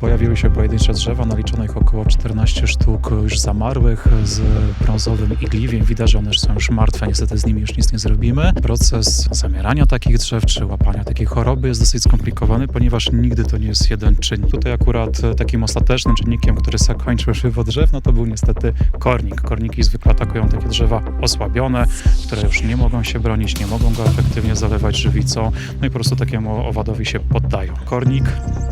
Pojawiły się pojedyncze drzewa, naliczono ich około 14 sztuk już zamarłych z brązowym igliwiem. Widać, że one już są już martwe, niestety z nimi już nic nie zrobimy. Proces zamierania takich drzew czy łapania takiej choroby jest dosyć skomplikowany, ponieważ nigdy to nie jest jeden czynnik. Tutaj akurat e, takim ostatecznym czynnikiem, który zakończył żywot drzew, no to był niestety kornik. Korniki zwykle atakują takie drzewa osłabione, które już nie mogą się bronić, nie mogą go efektywnie zalewać żywicą, no i po prostu takiemu owadowi się poddają. Kornik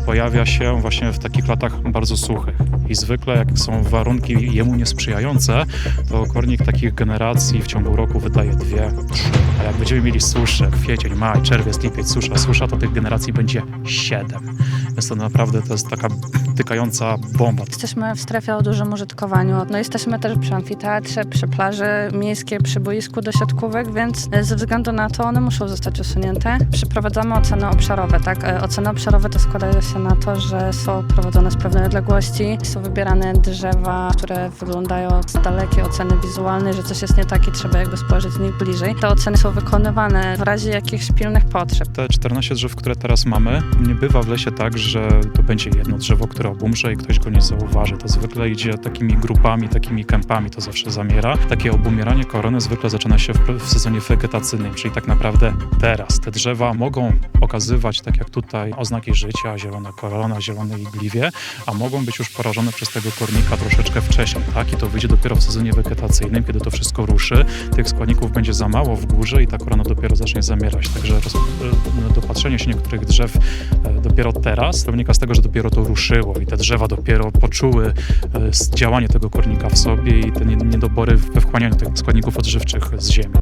pojawia się właśnie w takich latach bardzo suchych i zwykle jak są warunki jemu niesprzyjające, to kornik takich generacji w ciągu roku wydaje dwie, trzy. A jak będziemy mieli suszę, kwiecień, maj, czerwiec, lipiec, susza, susza, to tych generacji będzie siedem. Więc to naprawdę to jest taka tykająca bomba. Jesteśmy w strefie o dużym użytkowaniu. No jesteśmy też przy amfiteatrze, przy plaży miejskiej, przy boisku do siatkówek, więc e, ze względu na to one muszą zostać usunięte. Przeprowadzamy oceny obszarowe, tak? E, Oceny obszarowe to składają się na to, że są prowadzone z pewnej odległości, są wybierane drzewa, które wyglądają z dalekiej oceny wizualnej, że coś jest nie tak i trzeba jakby spojrzeć z nich bliżej. Te oceny są wykonywane w razie jakichś pilnych potrzeb. Te 14 drzew, które teraz mamy, nie bywa w lesie tak, że to będzie jedno drzewo, które obumrze i ktoś go nie zauważy. To zwykle idzie takimi grupami, takimi kępami, to zawsze zamiera. Takie obumieranie korony zwykle zaczyna się w, w sezonie wegetacyjnym, czyli tak naprawdę teraz. Te drzewa mogą okazywać, tak jak tutaj, oznaki życia, zielona korona, zielone igliwie, a mogą być już porażone przez tego kornika troszeczkę wcześniej, tak? I to wyjdzie dopiero w sezonie wegetacyjnym, kiedy to wszystko ruszy. Tych składników będzie za mało w górze i ta korona dopiero zacznie zamierać. Także e, dopatrzenie się niektórych drzew e, dopiero teraz to wynika z tego, że dopiero to ruszyło i te drzewa dopiero poczuły e, działanie tego kornika w sobie i te niedobory we wchłanianiu tych składników odżywczych z ziemi.